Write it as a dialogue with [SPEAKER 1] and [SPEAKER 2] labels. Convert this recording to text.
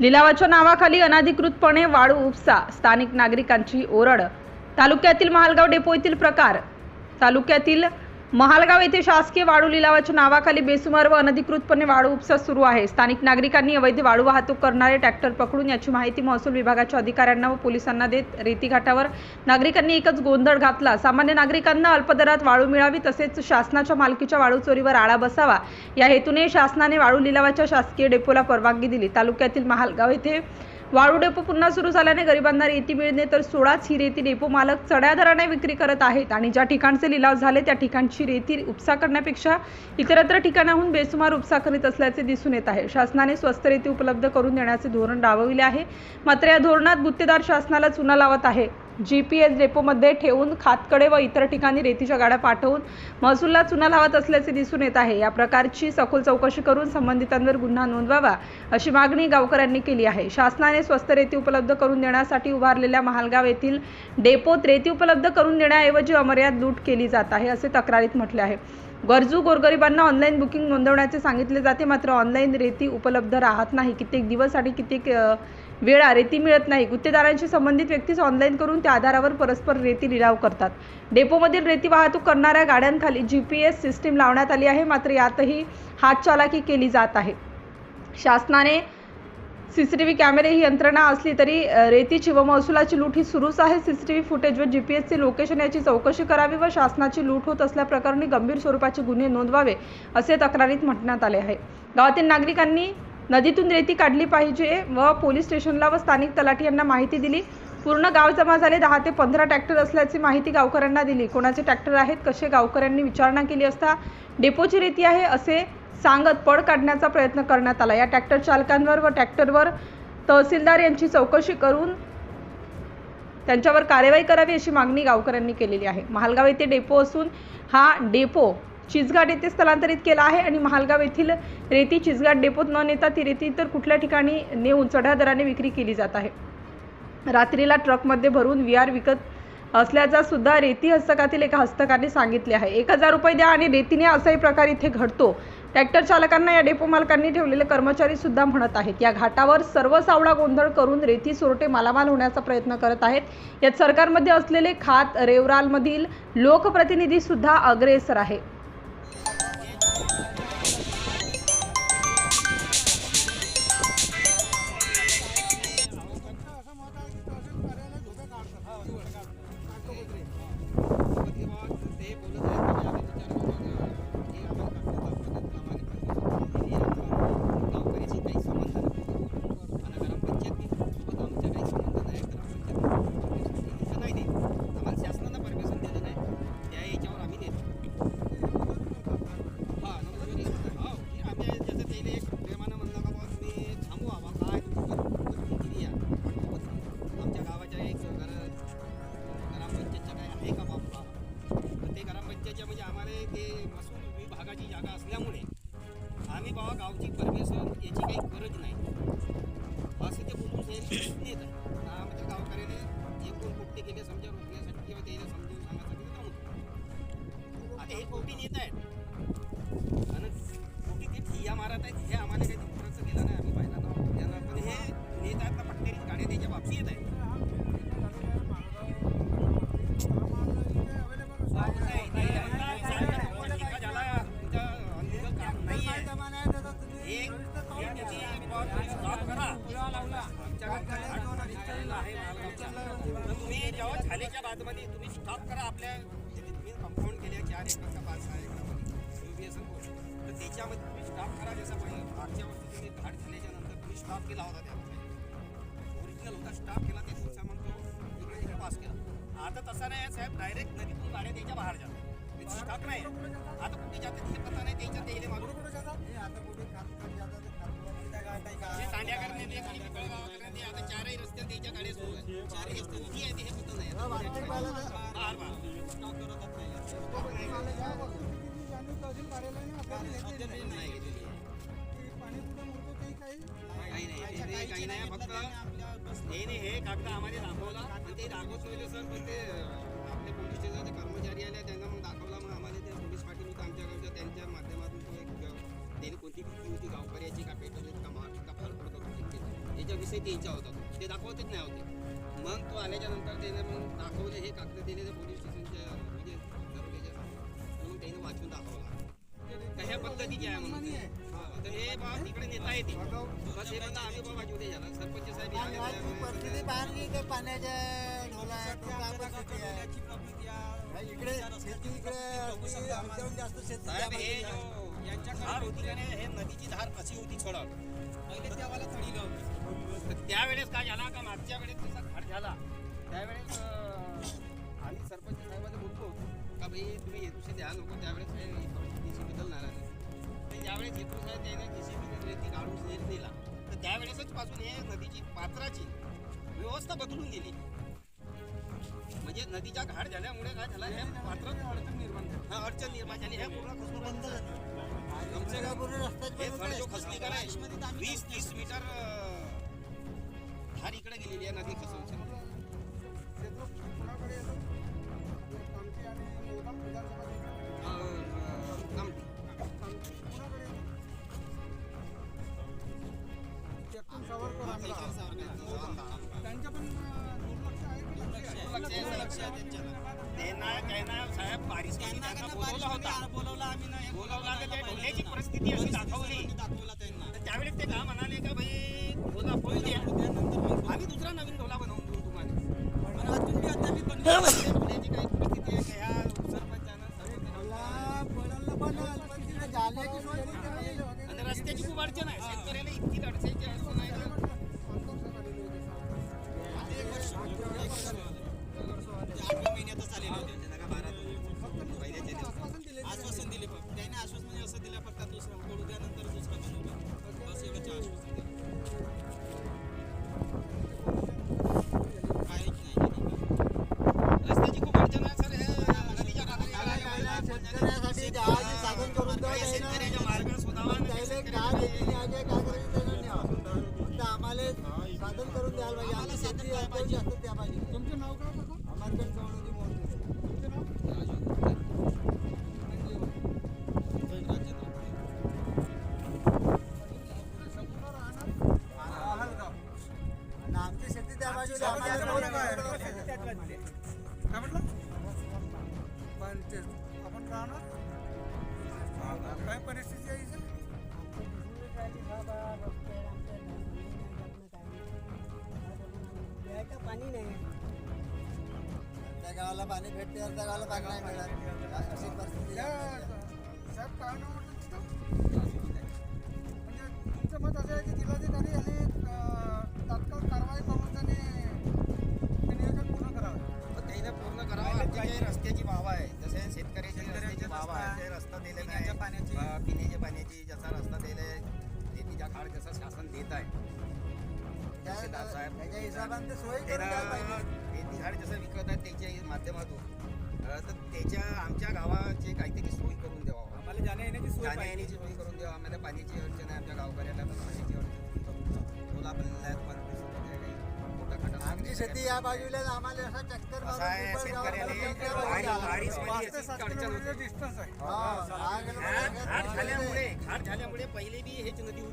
[SPEAKER 1] लिलावाच्या नावाखाली अनधिकृतपणे वाळू उपसा. स्थानिक नागरिकांची ओरड. तालुक्यातील महालगाव डेपो येथील प्रकार. तालुक्यातील महालगाव येथे शासकीय वाळू लिलावाच्या नावाखाली बेसुमार व अनधिकृतपणे वाळू उपसा सुरू आहे. स्थानिक नागरिकांनी अवैध वाळू वाहतूक करणारे ट्रॅक्टर पकडून याची माहिती महसूल विभागाच्या अधिकाऱ्यांना व पोलिसांना देत रेतीघाटावर नागरिकांनी एकच गोंधळ घातला. सामान्य नागरिकांना अल्पदरात वाळू मिळावी तसेच शासनाच्या मालकीच्या वाळू चोरीवर आळा बसावा. या हेतूने शासनाने वाळू लिलावाच्या शासकीय डेपोला परवानगी दिली. तालुक्यातील महालगाव येथे वाळू डेपो पुन्हा सुरू झाल्याने गरिबांना रेती मिळणे तर सोळाच ही रेती डेपो मालक चढ्या दराने विक्री करत आहेत आणि ज्या ठिकाणचे लिलाव झाले त्या ठिकाणची रेती उपसा करण्यापेक्षा इतरत्र ठिकाणाहून बेसुमार उपसा करीत असल्याचे दिसून येत आहे. शासनाने स्वस्त रेती उपलब्ध करून देण्याचे धोरण राबविले आहे. मात्र या धोरणात गुत्तेदार शासनाला चुना लावत आहे. जी पी एस डेपोमध्ये ठेवून खातकडे व इतर ठिकाणी रेतीच्या गाड्या पाठवून महसूलला चुना लावत असल्याचे दिसून येत आहे. या प्रकारची सखोल चौकशी करून संबंधितांवर गुन्हा नोंदवावा अशी मागणी गावकऱ्यांनी केली आहे. शासनाने स्वस्त रेती उपलब्ध करून देण्यासाठी उभारलेल्या महालगाव येथील डेपोत रेती उपलब्ध करून देण्याऐवजी अमर्याद लूट केली जात आहे असे तक्रारीत म्हटले आहे. गरजू गोरगरिबांना ऑनलाईन बुकिंग नोंदवण्याचे सांगितले जाते मात्र ऑनलाईन रेती उपलब्ध राहत नाही. कित्येक दिवस आणि कित्येक वेळा रेती मिळत नाही. गुत्तेदारांशी संबंधित व्यक्तीस ऑनलाईन करून त्या आधारावर परस्पर रेती लिलाव करतात. डेपोमधील रेती वाहतूक करणाऱ्या गाड्यांखाली जी पी एस सिस्टीम लावण्यात आली आहे. मात्र यातही हातचालाकी केली जात आहे. शासनाने सी सी टी व्ही कॅमेरे ही यंत्रणा असली तरी रेतीची व महसुलाची लूट ही सुरूच आहे. C C T V footage व जी पी एसचे लोकेशन याची चौकशी करावी व शासनाची लूट होत असल्याप्रकरणी गंभीर स्वरूपाचे गुन्हे नोंदवावे असे तक्रारीत म्हटण्यात आले आहे. गावातील नागरिकांनी नदीतून रेती काढली पाहिजे व पोलीस स्टेशनला व स्थानिक तलाठी यांना माहिती दिली. पूर्ण गाव जमा झाले दहा ते पंधरा ट्रॅक्टर असल्याची माहिती गावकऱ्यांना दिली. कोणाचे ट्रॅक्टर आहेत कसे गावकऱ्यांनी विचारणा केली असता डेपोची रेती आहे असे सांगत पड काढण्याचा प्रयत्न करण्यात आला. या ट्रॅक्टर चालकांवर व ट्रॅक्टरवर तहसीलदार यांची चौकशी करून त्यांच्यावर कार्यवाही करावी अशी मागणी गावकऱ्यांनी केलेली आहे. महालगाव येथे डेपो असून हा डेपो चिचघाट येथे स्थलांतरित केला आहे आणि महालगाव येथील रेती चिचघाट डेपोत न नेता ती रेती इतर कुठल्या ठिकाणी नेऊन चढ्या दराने विक्री केली जात आहे. रात्रीला ट्रकमध्ये भरून विहार विकत असल्याचा सुद्धा रेती हस्तकातील एका हस्तकाने सांगितले आहे. एक हजार रुपये द्या आणि रेतीने असाही प्रकार इथे घडतो. ट्रॅक्टर चालकांना या डेपो मालकांनी ठेवलेले कर्मचारी सुद्धा म्हणत आहेत या घाटावर सर्व सावळा गोंधळ करून रेती सोरटे मालामाल होण्याचा प्रयत्न करत आहेत. यात सरकारमध्ये असलेले खात रेवरालमधील लोकप्रतिनिधी सुद्धा अग्रेसर आहे.
[SPEAKER 2] ते महसूल विभागाची जागा असल्यामुळे आम्ही बाबा गावची परमिशन याची काही गरज नाही. असं ते बोलून नेत आहे आमच्या गावकऱ्याने एक दोन पोट्टे केले समजा रोखण्यासाठी किंवा त्याला समजून सांगण्यासाठी ते जाऊन आता हे पोटी नेत आहेत. आणि पोटी ते ठिया मारत आहेत हे आम्हाला काही झालेच्या बाजूमध्ये तुम्ही स्टॉप करा आपल्या. तुम्ही कंपाऊंड केले चार एकर का पाच सहा एकरामध्ये युबीएसएल तर त्याच्यामध्ये तुम्ही स्टॉप करा जसं पहिले. मागच्या वर्षी तुम्ही घाट झाल्याच्यानंतर तुम्ही स्टॉप केला होता त्यामध्ये ओरिजिनल होता स्टॉप केला ते दिवसा म्हणतो इकडे तिकडे पास केला. आता तसं नाही आहे साहेब डायरेक्ट नदीतून गाड्या त्याच्या बाहेर जातात. स्टॉक नाही. आता कुठे जातात हे पता नाही त्याच्या तेले मागून. जे दांड्या करणे ते खाली पिंपळगाव करणे ते आता चारही रस्ते त्याच्या गाड्या सुरू आहेत चारही रस्ते किती आहे ते हे पता नाही. नाही. घेतलेली. काही नाही काही नाही फक्त हे नाही हे कागद आम्हाला दाखवला. आणि ते दाखवत होते सर पण ते अं, आपले पोलीस स्टेशनचे कर्मचारी आले त्यांना मग दाखवला. मग आम्हाला ते पोलीस पाटील होतं आमच्या गावच्या त्यांच्या माध्यमातून तो एक अं, त्यांनी कोणती भीती होती गावकऱ्याची का पेटवली का मार का फार पडत होती ते होता तो ते दाखवतच नाही होते. मग तो आल्याच्यानंतर त्याने मग दाखवले हे कागद दिले ते पोलीस स्टेशनच्या म्हणजे मग त्याने वाचून दाखवला. कशा पद्धतीचे आहे म्हणून. हा, तर हे बा तिकडे नेता येते बस हे आम्ही बाबा झाला सरपंच साहेब
[SPEAKER 3] ही की पाण्याच्या. हा, इकडे जास्त शेती
[SPEAKER 2] साहेब हे नाही हे नदीची धार कशी होती छोडाव पहिले त्यावाला चढीलं होती तर त्यावेळेस काय झाला का मागच्या वेळेस जसा घाट झाला त्यावेळेस आम्ही सरपंच साहेबांना बोलतो होतो का भाई तुम्ही हेतूशी द्या नको त्यावेळेस हे परिस्थिती बदलणार आहे तर ज्यावेळेस हेतू साहेब त्याने जेसीबी रेती काढून नेर नेला तर त्यावेळेसच पासून हे नदीची पात्राची व्यवस्था बदलून दिली म्हणजे नदीच्या घाट झाल्यामुळे काय झालं हे पात्र अडचण निर्माण झाली. हा अडचण निर्माण झाली. हे पूर्ण खचून बंद झालं. कमसे कम
[SPEAKER 3] पूर्ण
[SPEAKER 2] हे जो का नाही वीस तीस मीटर धार इकडे गेलेली आहे नदी खचवून त्यांना त्यांना साहेब बारिश त्यांना बोलवला होता.
[SPEAKER 4] बोलवला आम्ही नाही
[SPEAKER 2] बोलवला. तर ढोल्याची परिस्थिती अशी दाखवली.
[SPEAKER 4] दाखवला त्यांना.
[SPEAKER 2] तर त्यावेळेस ते का
[SPEAKER 3] काय
[SPEAKER 5] म्हटलं पण ते आपण राहणार काय परिस्थिती आहे
[SPEAKER 3] पाणी नाही त्या गावाला पाणी भेटते त्या गावाला पाणी नाही मिळत
[SPEAKER 4] पाण्याची
[SPEAKER 2] जसा रस्ता दिले शेतीच्या काळ जसं शासन देत आहे
[SPEAKER 3] त्या-
[SPEAKER 2] तहसीलदार साहेब.
[SPEAKER 3] त्याच्या हिशोबाने ते सोय करून द्यायला पाहिजे
[SPEAKER 2] त्यानं शेती झाड जसं विकत आहेत त्याच्या माध्यमातून तर त्याच्या आमच्या गावाची काहीतरी सोय करून द्यावं
[SPEAKER 4] आम्हाला जाण्या येण्याची सोय पाहिजे.
[SPEAKER 2] येण्याची सोय करून द्यावं आम्हाला पाण्याची अडचण आहे आमच्या गावकऱ्याला पण
[SPEAKER 3] आमची शेती या बाजूला आम्हाला असा चक्कर
[SPEAKER 2] आहे, वारी-. वारीसमध्ये याची अडचण होते.
[SPEAKER 5] डिस्टन्स आहे
[SPEAKER 3] हा,
[SPEAKER 2] घाट
[SPEAKER 3] आहे.
[SPEAKER 2] झाल्यामुळे घाट झाल्यामुळे पहिले बी हेच नदी होती